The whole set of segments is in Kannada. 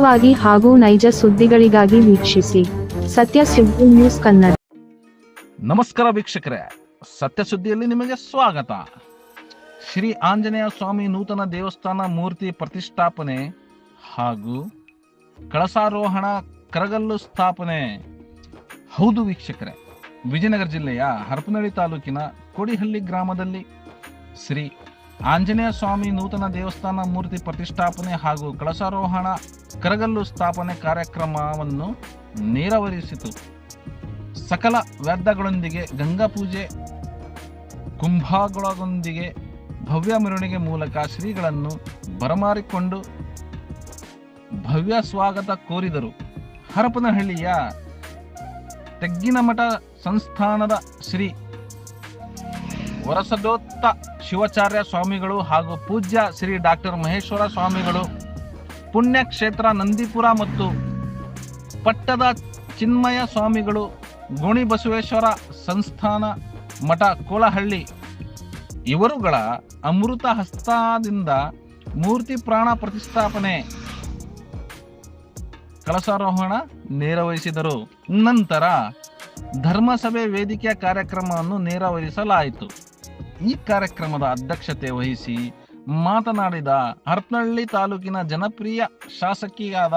ವಾಗಿ ಹಾಗೂ ನೈಜ ಸುದ್ದಿಗಳಿಗಾಗಿ ವೀಕ್ಷಿಸಿ. ಸತ್ಯ ಸುದ್ದಿ ನ್ಯೂಸ್ ಕನ್ನಡ. ನಮಸ್ಕಾರ ವೀಕ್ಷಕರೇ. ಸತ್ಯ ಸುದ್ದಿಯಲ್ಲಿ ನಿಮಗೆ ಸ್ವಾಗತ. ಶ್ರೀ ಆಂಜನೇಯ ಸ್ವಾಮಿ ನೂತನ ದೇವಸ್ಥಾನ ಮೂರ್ತಿ ಪ್ರತಿಷ್ಠಾಪನೆ ಹಾಗೂ ಕಳಸಾರೋಹಣ ಕರಗಲ್ಲು ಸ್ಥಾಪನೆ. ಹೌದು ವೀಕ್ಷಕರೇ. ವಿಜಯನಗರ ಜಿಲ್ಲೆಯ ಹರಪನಹಳ್ಳಿ ತಾಲೂಕಿನ ಕೋಡಿಹಳ್ಳಿ ಗ್ರಾಮದಲ್ಲಿ ಶ್ರೀ ಆಂಜನೇಯ ಸ್ವಾಮಿ ನೂತನ ದೇವಸ್ಥಾನ ಮೂರ್ತಿ ಪ್ರತಿಷ್ಠಾಪನೆ ಹಾಗೂ ಕಳಸಾರೋಹಣ ಕರಗಲ್ಲು ಸ್ಥಾಪನೆ ಕಾರ್ಯಕ್ರಮವನ್ನು ನೆರವೇರಿಸಿತು. ಸಕಲ ವ್ಯರ್ಥಗಳೊಂದಿಗೆ ಗಂಗಾ ಪೂಜೆ ಕುಂಭಗಳೊಂದಿಗೆ ಭವ್ಯ ಮೆರವಣಿಗೆ ಮೂಲಕ ಶ್ರೀಗಳನ್ನು ಬರಮಾರಿಕೊಂಡು ಭವ್ಯ ಸ್ವಾಗತ ಕೋರಿದರು. ಹರಪನಹಳ್ಳಿಯ ತೆಗ್ಗಿನಮಠ ಸಂಸ್ಥಾನದ ಶ್ರೀ ವರಸದೋತ್ತ ಶಿವಾಚಾರ್ಯ ಸ್ವಾಮಿಗಳು ಹಾಗೂ ಪೂಜ್ಯ ಶ್ರೀ ಡಾಕ್ಟರ್ ಮಹೇಶ್ವರ ಸ್ವಾಮಿಗಳು ಪುಣ್ಯಕ್ಷೇತ್ರ ನಂದಿಪುರ ಮತ್ತು ಪಟ್ಟದ ಚಿನ್ಮಯ ಸ್ವಾಮಿಗಳು, ಗೋಣಿ ಬಸವೇಶ್ವರ ಸಂಸ್ಥಾನ ಮಠ ಕೋಲಹಳ್ಳಿ. ಇವರುಗಳ ಅಮೃತ ಹಸ್ತದಿಂದ ಮೂರ್ತಿ ಪ್ರಾಣ ಪ್ರತಿಷ್ಠಾಪನೆ ಕಳಸಾರೋಹಣ ನೆರವೇರಿಸಿದರು. ನಂತರ ಧರ್ಮಸಭೆ ವೇದಿಕೆಯ ಕಾರ್ಯಕ್ರಮವನ್ನು ನೆರವೇರಿಸಲಾಯಿತು. ಈ ಕಾರ್ಯಕ್ರಮದ ಅಧ್ಯಕ್ಷತೆ ವಹಿಸಿ ಮಾತನಾಡಿದ ಹರಪನಹಳ್ಳಿ ತಾಲೂಕಿನ ಜನಪ್ರಿಯ ಶಾಸಕಿಯಾದ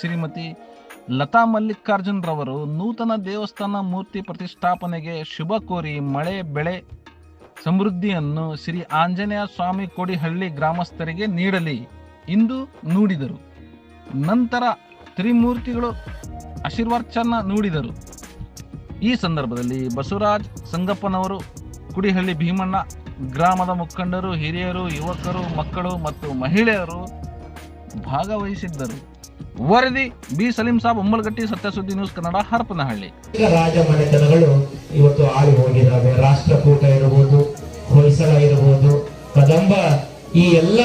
ಶ್ರೀಮತಿ ಲತಾ ಮಲ್ಲಿಕಾರ್ಜುನ್ ರವರು ನೂತನ ದೇವಸ್ಥಾನ ಮೂರ್ತಿ ಪ್ರತಿಷ್ಠಾಪನೆಗೆ ಶುಭ ಕೋರಿ ಮಳೆ, ಬೆಳೆ ಸಮೃದ್ಧಿಯನ್ನು ಶ್ರೀ ಆಂಜನೇಯ ಸ್ವಾಮಿ ಕೋಡಿಹಳ್ಳಿ ಗ್ರಾಮಸ್ಥರಿಗೆ ನೀಡಲಿ ಎಂದು ನುಡಿದರು. ನಂತರ ತ್ರಿಮೂರ್ತಿಗಳು ಆಶೀರ್ವಚನ ನುಡಿದರು. ಈ ಸಂದರ್ಭದಲ್ಲಿ ಬಸವರಾಜ್ ಸಂಗಪ್ಪನವರು, ಕುಡಿಹಳ್ಳಿ ಭೀಮಣ್ಣ, ಗ್ರಾಮದ ಮುಖಂಡರು, ಹಿರಿಯರು, ಯುವಕರು, ಮಕ್ಕಳು ಮತ್ತು ಮಹಿಳೆಯರು ಭಾಗವಹಿಸಿದ್ದರು. ವರದಿ ಬಿ. ಸಲೀಂ ಸಾಬ್, ಉಮ್ಮಲ್ಗಟ್ಟಿ, ಸತ್ಯಸುದ್ದಿ ನ್ಯೂಸ್ ಕನ್ನಡ, ಹರಪನಹಳ್ಳಿ. ಅನೇಕ ರಾಜ ಮನೆತನಗಳು ಇವತ್ತು ಆಳಿ ಹೋಗಿದ್ದಾವೆ. ರಾಷ್ಟ್ರಕೂಟ ಇರಬಹುದು ಹೊಯ್ಸಳ ಇರಬಹುದು ಕದಂಬ, ಈ ಎಲ್ಲ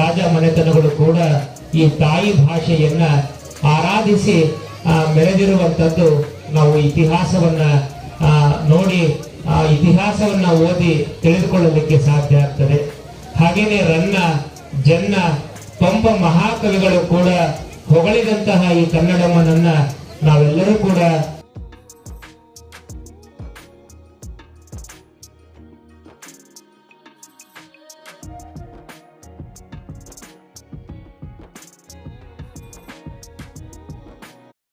ರಾಜ ಮನೆತನಗಳು ಕೂಡ ಈ ತಾಯಿ ಭಾಷೆಯನ್ನ ಆರಾಧಿಸಿ ಮೆರೆದಿರುವಂತದ್ದು ನಾವು ಇತಿಹಾಸವನ್ನ ನೋಡಿ, ಆ, ಇತಿಹಾಸವನ್ನ ಓದಿ ತಿಳಿದುಕೊಳ್ಳಲಿಕ್ಕೆ ಸಾಧ್ಯ ಆಗ್ತದೆ. ಹಾಗೇನೆ ರನ್ನ, ಜನ್ನ, ಪಂಪ ಮಹಾಕವಿಗಳು ಕೂಡ ಹೊಗಳಿದಂತಹ ಈ ಕನ್ನಡಮ್ಮನನ್ನ ನಾವೆಲ್ಲರೂ ಕೂಡ